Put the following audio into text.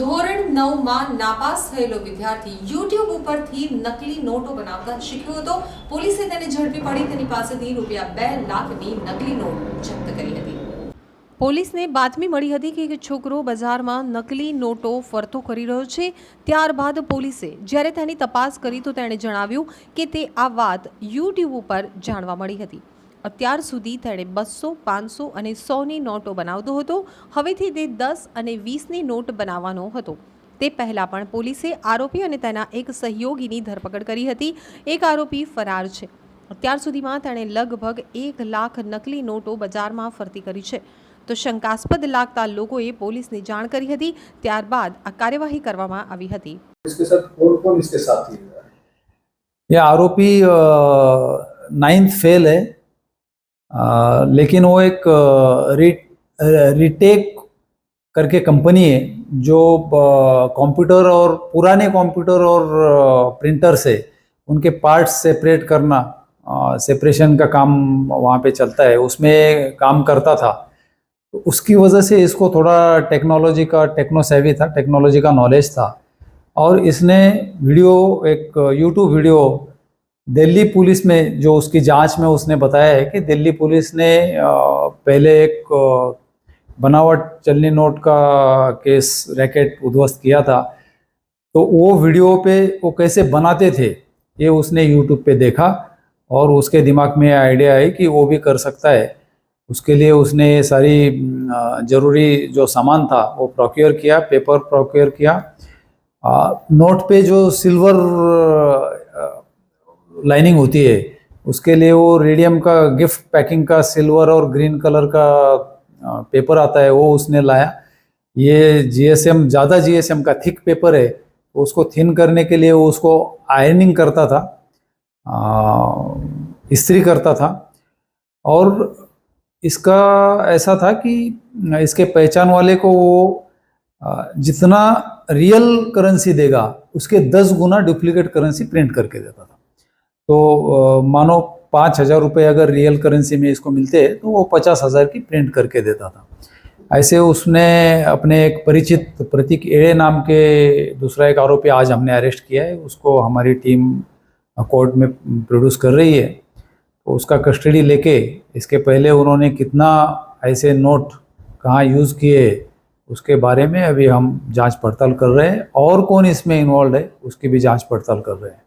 નવમાં નાપાસ થયેલો વિદ્યાર્થી યુટ્યુબ ઉપરથી નકલી નોટો બનાવતા શીખ્યો હતો. પોલીસે તેને ઝડપી પડી, તેની પાસેથી રૂપિયા બે લાખની નકલી નોટ જપ્ત કરી હતી. પોલીસને બાતમી મળી હતી કે છોકરો બજારમાં નકલી નોટો ફરતો કરી રહ્યો છે. ત્યારબાદ પોલીસે જ્યારે તેની તપાસ કરી તો તેણે જણાવ્યું કે તે આ વાત યુટ્યુબ ઉપર જાણવા મળી હતી. અત્યાર સુધી તેણે બસો પાંચસો અને સોની નોટો બનાવતો હતો હવેથી તે દસ અને વીસની નોટ બનાવવાનો હતો તે પહેલાં પણ પોલીસે આરોપી અને તેના એક સહયોગીની ધરપકડ કરી હતી એક આરોપી ફરાર છે અત્યાર સુધીમાં તેણે લગભગ એક લાખ નકલી નોટો બજારમાં ફરતી કરી છે તો શંકાસ્પદ લાગતા લોકોએ પોલીસને જાણ કરી હતી ત્યારબાદ આ કાર્યવાહી કરવામાં આવી હતી इसके साथ कौन कौन इसके साथी है ये आरोपी नाइन्थ फेल है अ, लेकिन वो एक रि, रिटेक करके कंपनी है जो कंप्यूटर और पुराने कंप्यूटर और प्रिंटर से उनके पार्ट्स सेपरेट करना सेपरेशन का काम वहाँ पे चलता है उसमें काम करता था। तो उसकी वजह से इसको थोड़ा टेक्नोलॉजी का टेक्नो सेवी था टेक्नोलॉजी का नॉलेज था। और इसने वीडियो एक यूट्यूब वीडियो दिल्ली पुलिस में जो उसकी जाँच में उसने बताया है कि दिल्ली पुलिस ने पहले एक बनावट चलनी नोट का केस, रैकेट उद्ध्वस्त किया था। तो वो वीडियो पे वो कैसे बनाते थे, ये उसने यूट्यूब पे देखा और उसके दिमाग में आइडिया आई कि वो भी कर सकता है। उसके लिए उसने ये सारी ज़रूरी जो सामान था वो प्रोक्योर किया पेपर प्रोक्योर किया। नोट पे जो सिल्वर लाइनिंग होती है। उसके लिए वो रेडियम का गिफ्ट पैकिंग का सिल्वर और ग्रीन कलर का पेपर आता है, वो उसने लाया। ये जीएसएम ज़्यादा जीएसएम का थिक पेपर है तो उसको थिन करने के लिए वो उसको आयरनिंग करता था इस्त्री करता था। और इसका ऐसा था कि इसके पहचान वाले को वो जितना रियल करेंसी देगा, उसके दस गुना डुप्लीकेट करेंसी प्रिंट करके देता था। तो मानो पाँच हज़ार रुपये अगर रियल करेंसी में इसको मिलते तो वो पचास हज़ार की प्रिंट करके देता था। ऐसे उसने अपने एक परिचित प्रतीक एड़े नाम के दूसरा एक आरोपी आज हमने अरेस्ट किया है, उसको हमारी टीम कोर्ट में प्रोड्यूस कर रही है। तो उसका कस्टडी लेके, इसके पहले उन्होंने कितना ऐसे नोट कहाँ यूज़ किए, उसके बारे में अभी हम जाँच पड़ताल कर रहे हैं। और कौन इसमें इन्वॉल्व है, उसकी भी जाँच पड़ताल कर रहे हैं।